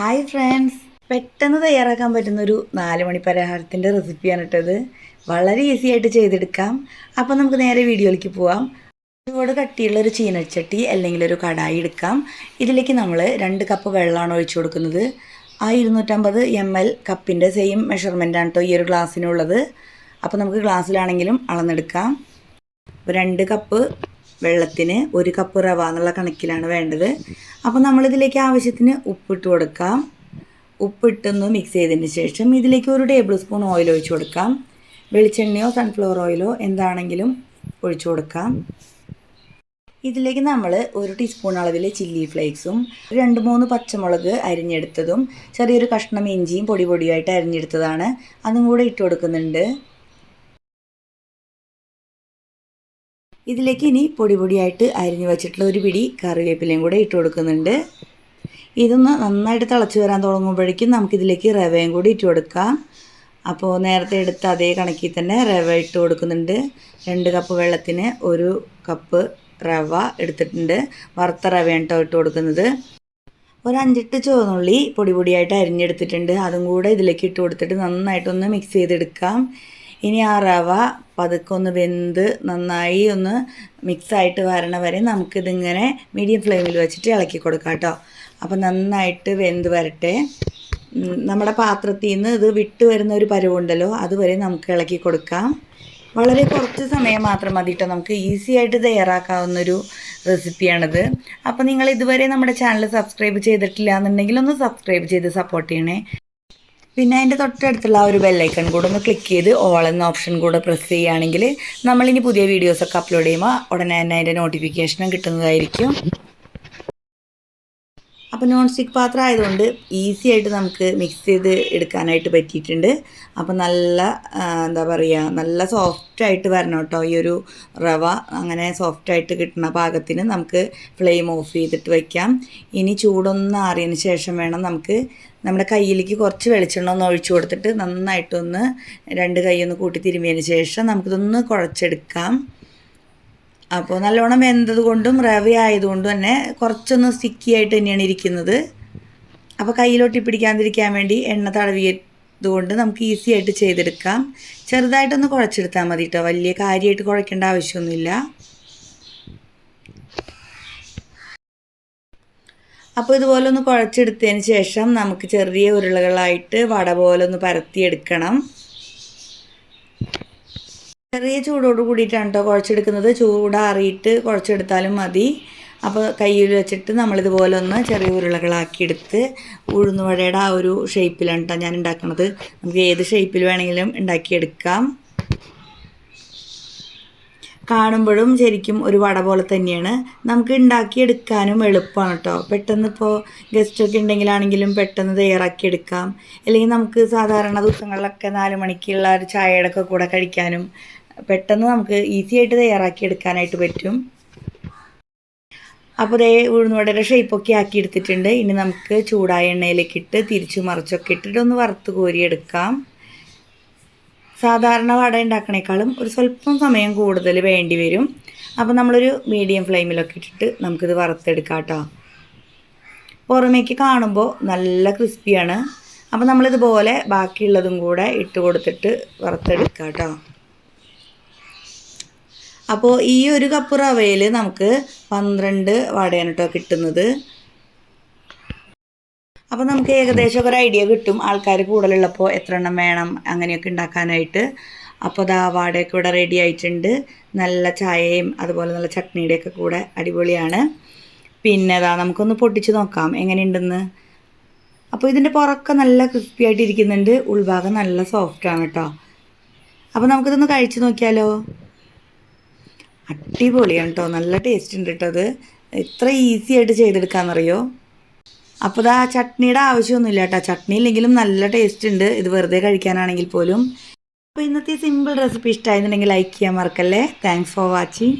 Hi friends പെട്ടെന്ന് തയ്യാറാക്കാൻ പറ്റുന്ന ഒരു നാല് മണി പലഹാരത്തിന്റെ റെസിപ്പിയാണ് ഇട്ടത് വളരെ ഈസി ആയിട്ട് ചെയ്തെടുക്കാം. അപ്പോൾ നമുക്ക് നേരെ വീഡിയോയിലേക്ക് പോവാം. ഒരുപാട് കട്ടിയുള്ള ഒരു ചീനച്ചട്ടി അല്ലെങ്കിൽ ഒരു കടായി എടുക്കാം. ഇതിലേക്ക് നമ്മൾ രണ്ട് കപ്പ് വെള്ളമാണ് ഒഴിച്ചു കൊടുക്കുന്നത്. ആ ഇരുന്നൂറ്റമ്പത് എം എൽ കപ്പിന്റെ സെയിം മെഷർമെന്റാണ് കേട്ടോ ഈ ഒരു ഗ്ലാസ്സിനുള്ളത് അപ്പോൾ നമുക്ക് ഗ്ലാസ്സിലാണെങ്കിലും അളന്നെടുക്കാം. രണ്ട് കപ്പ് വെള്ളത്തിന് ഒരു കപ്പ് റവ എന്നുള്ള കണക്കിലാണ് വേണ്ടത്. അപ്പോൾ നമ്മളിതിലേക്ക് ആവശ്യത്തിന് ഉപ്പിട്ട് കൊടുക്കാം. ഉപ്പിട്ടൊന്ന് മിക്സ് ചെയ്തതിന് ശേഷം ഇതിലേക്ക് ഒരു ടേബിൾ സ്പൂൺ ഓയിൽ ഒഴിച്ചു കൊടുക്കാം. വെളിച്ചെണ്ണയോ സൺഫ്ലവർ ഓയിലോ എന്താണെങ്കിലും ഒഴിച്ചു കൊടുക്കാം. ഇതിലേക്ക് നമ്മൾ ഒരു ടീസ്പൂൺ അളവിൽ ചില്ലി ഫ്ലേക്സും രണ്ട് മൂന്ന് പച്ചമുളക് അരിഞ്ഞെടുത്തതും ചെറിയൊരു കഷ്ണം ഇഞ്ചിയും പൊടി പൊടിയായിട്ട് അരിഞ്ഞെടുത്തതാണ്. അതും കൂടെ ഇട്ട് കൊടുക്കുന്നുണ്ട്. ഇതിലേക്ക് ഇനി പൊടി പൊടിയായിട്ട് അരിഞ്ഞു വെച്ചിട്ടുള്ള ഒരു പിടി കറിവേപ്പിലയും കൂടെ ഇട്ട് കൊടുക്കുന്നുണ്ട്. ഇതൊന്ന് നന്നായിട്ട് തിളച്ച് വരാൻ തുടങ്ങുമ്പോഴേക്കും നമുക്കിതിലേക്ക് റവയും കൂടി ഇട്ട് കൊടുക്കാം. അപ്പോൾ നേരത്തെ എടുത്ത അതേ കണക്കിൽ തന്നെ റവ ഇട്ട് കൊടുക്കുന്നുണ്ട്. രണ്ട് കപ്പ് വെള്ളത്തിന് ഒരു കപ്പ് റവ എടുത്തിട്ടുണ്ട്. വറുത്ത റവയാണ് കേട്ടോ ഇട്ട് കൊടുക്കുന്നത്. ഒരു അഞ്ചിട്ട് ചുവന്നുള്ളി പൊടി പൊടിയായിട്ട് അരിഞ്ഞെടുത്തിട്ടുണ്ട്. അതും കൂടെ ഇതിലേക്ക് ഇട്ട് കൊടുത്തിട്ട് നന്നായിട്ടൊന്ന് മിക്സ് ചെയ്തെടുക്കാം. ഇനി ആ റവ പതുക്കെ ഒന്ന് വെന്ത് നന്നായി ഒന്ന് മിക്സായിട്ട് വരണ വരെ നമുക്കിതിങ്ങനെ മീഡിയം ഫ്ലെയിമിൽ വെച്ചിട്ട് ഇളക്കി കൊടുക്കാം കേട്ടോ. അപ്പോൾ നന്നായിട്ട് വെന്ത് വരട്ടെ. നമ്മുടെ പാത്രത്തിൽ നിന്ന് ഇത് വിട്ട് വരുന്ന ഒരു പരുവുണ്ടല്ലോ അതുവരെ നമുക്ക് ഇളക്കി കൊടുക്കാം. വളരെ കുറച്ച് സമയം മാത്രം മതി കേട്ടോ നമുക്ക് ഈസി ആയിട്ട് തയ്യാറാക്കാവുന്നൊരു റെസിപ്പിയാണിത് അപ്പോൾ നിങ്ങൾ ഇതുവരെ നമ്മുടെ ചാനൽ സബ്സ്ക്രൈബ് ചെയ്തിട്ടില്ല എന്നുണ്ടെങ്കിൽ ഒന്ന് സബ്സ്ക്രൈബ് ചെയ്ത് സപ്പോർട്ട് ചെയ്യണേ. പിന്നെ അതിന്റെ തൊട്ടടുത്തുള്ള ആ ഒരു ബെല്ലൈക്കൺ കൂടെ ഒന്ന് ക്ലിക്ക് ചെയ്ത് ഓൾ എന്ന ഓപ്ഷൻ കൂടെ പ്രസ് ചെയ്യുകയാണെങ്കിൽ നമ്മളിനി പുതിയ വീഡിയോസൊക്കെ അപ്ലോഡ് ചെയ്യുമ്പോൾ ഉടനെ തന്നെ അതിന്റെ നോട്ടിഫിക്കേഷനും കിട്ടുന്നതായിരിക്കും. അപ്പോൾ നോൺ സ്റ്റിക്ക് പാത്രം ആയതുകൊണ്ട് ഈസി ആയിട്ട് നമുക്ക് മിക്സ് ചെയ്ത് എടുക്കാനായിട്ട് പറ്റിയിട്ടുണ്ട്. അപ്പോൾ നല്ല എന്താ പറയുക നല്ല സോഫ്റ്റായിട്ട് വരണം കേട്ടോ ഈ ഒരു റവ. അങ്ങനെ സോഫ്റ്റായിട്ട് കിട്ടുന്ന പാകത്തിന് നമുക്ക് ഫ്ലെയിം ഓഫ് ചെയ്തിട്ട് വയ്ക്കാം ഇനി ചൂടൊന്ന് ആറിയതിന് ശേഷം വേണം നമുക്ക് നമ്മുടെ കയ്യിലേക്ക് കുറച്ച് വെളിച്ചെണ്ണ ഒന്ന് ഒഴിച്ചു കൊടുത്തിട്ട് നന്നായിട്ടൊന്ന് രണ്ട് കൈ ഒന്ന് കൂട്ടി തിരുമ്മിയതിന് ശേഷം നമുക്കിതൊന്ന് കുഴച്ചെടുക്കാം. അപ്പോൾ നല്ലോണം വെന്തത് കൊണ്ടും റവ ആയതുകൊണ്ടും തന്നെ കുറച്ചൊന്ന് സ്റ്റിക്കി ആയിട്ട് തന്നെയാണ് ഇരിക്കുന്നത്. അപ്പോൾ കയ്യിലോട്ടി പിടിക്കാതിരിക്കാൻ വേണ്ടി എണ്ണ തടവിയതുകൊണ്ട് നമുക്ക് ഈസി ആയിട്ട് ചെയ്തെടുക്കാം. ചെറുതായിട്ടൊന്ന് കുഴച്ചെടുത്താൽ മതി കേട്ടോ വലിയ കാര്യമായിട്ട് കുഴക്കേണ്ട ആവശ്യമൊന്നുമില്ല. അപ്പോൾ ഇതുപോലെ ഒന്ന് കുഴച്ചെടുത്തതിന് ശേഷം നമുക്ക് ചെറിയ ഉരുളകളായിട്ട് വട പോലെ ഒന്ന് പരത്തിയെടുക്കണം. ചെറിയ ചൂടോട് കൂടിയിട്ടാണ് കേട്ടോ കുഴച്ചെടുക്കുന്നത്. ചൂടാറിയിട്ട് കുഴച്ചെടുത്താലും മതി. അപ്പോൾ കയ്യിൽ വെച്ചിട്ട് നമ്മളിതുപോലെ ഒന്ന് ചെറിയ ഉരുളകളാക്കിയെടുത്ത് ഉഴുന്നുവടയുടെ ആ ഒരു ഷേപ്പിലാണ് കേട്ടോ ഞാൻ ഉണ്ടാക്കുന്നത് നമുക്ക് ഏത് ഷേപ്പിൽ വേണമെങ്കിലും ഉണ്ടാക്കിയെടുക്കാം. കാണുമ്പോഴും ശരിക്കും ഒരു വട പോലെ തന്നെയാണ്. നമുക്ക് ഉണ്ടാക്കിയെടുക്കാനും എളുപ്പമാണ് കേട്ടോ പെട്ടെന്ന് ഇപ്പോൾ ഗസ്റ്റൊക്കെ ഉണ്ടെങ്കിലാണെങ്കിലും പെട്ടെന്ന് തയ്യാറാക്കിയെടുക്കാം. അല്ലെങ്കിൽ നമുക്ക് സാധാരണ ദിവസങ്ങളിലൊക്കെ നാല് മണിക്കുള്ള ഒരു ചായയുടെ ഒക്കെ കൂടെ കഴിക്കാനും പെട്ടെന്ന് നമുക്ക് ഈസി ആയിട്ട് തയ്യാറാക്കി എടുക്കാനായിട്ട് പറ്റും. അപ്പോൾ ദേ ഉഴുന്നുവടയുടെ ഷേപ്പൊക്കെ ആക്കി എടുത്തിട്ടുണ്ട്. ഇനി നമുക്ക് ചൂടായ എണ്ണയിലേക്ക് ഇട്ട് തിരിച്ചു മറിച്ചൊക്കെ ഇട്ടിട്ട് ഒന്ന് വറുത്ത് കോരിയെടുക്കാം സാധാരണ വട ഉണ്ടാക്കണേക്കാളും ഒരു സ്വല്പം സമയം കൂടുതൽ വേണ്ടി വരും. അപ്പോൾ നമ്മളൊരു മീഡിയം ഫ്ലെയിമിലൊക്കെ ഇട്ടിട്ട് നമുക്കിത് വറുത്തെടുക്കാം കേട്ടോ പുറമേക്ക് കാണുമ്പോൾ നല്ല ക്രിസ്പിയാണ് അപ്പോൾ നമ്മളിതുപോലെ ബാക്കിയുള്ളതും കൂടെ ഇട്ട് കൊടുത്തിട്ട് വറുത്തെടുക്കാം കേട്ടോ അപ്പോൾ ഈ ഒരു കപ്പ് റവയിൽ നമുക്ക് പന്ത്രണ്ട് വടയാണ് കേട്ടോ കിട്ടുന്നത്. അപ്പോൾ നമുക്ക് ഏകദേശം ഒരു ഐഡിയ കിട്ടും ആൾക്കാർ കൂടുതലുള്ളപ്പോൾ എത്ര എണ്ണം വേണം അങ്ങനെയൊക്കെ ഉണ്ടാക്കാനായിട്ട്. അപ്പോൾ അത് ആ വാടയൊക്കെ ഇവിടെ റെഡി ആയിട്ടുണ്ട്. നല്ല ചായയും അതുപോലെ നല്ല ചട്നിയുടെയൊക്കെ കൂടെ അടിപൊളിയാണ്. പിന്നെ അതാ നമുക്കൊന്ന് പൊട്ടിച്ച് നോക്കാം. എങ്ങനെയുണ്ടെന്ന്? അപ്പോൾ ഇതിന്റെ പുറമൊക്കെ നല്ല ക്രിസ്പി ആയിട്ട് ഇരിക്കുന്നുണ്ട് ഉൾഭാഗം നല്ല സോഫ്റ്റാണ് കേട്ടോ അപ്പോൾ നമുക്കിതൊന്ന് കഴിച്ച് നോക്കിയാലോ? അടിപൊളിയാണ് കേട്ടോ നല്ല ടേസ്റ്റ് ഉണ്ട് കേട്ടോ അത്. എത്ര ഈസി ആയിട്ട് ചെയ്തെടുക്കാമെന്നറിയോ അപ്പോൾ ഇതാ ചട്നിയുടെ ആവശ്യമൊന്നുമില്ല കേട്ടോ ചട്നി ഇല്ലെങ്കിലും നല്ല ടേസ്റ്റ് ഉണ്ട്. ഇത് വെറുതെ കഴിക്കാനാണെങ്കിൽ പോലും. അപ്പോൾ ഇന്നത്തെ സിമ്പിൾ റെസിപ്പി ഇഷ്ടമായിരുന്നുണ്ടെങ്കിൽ ലൈക്ക് ചെയ്യാൻ മറക്കല്ലേ. Thanks for watching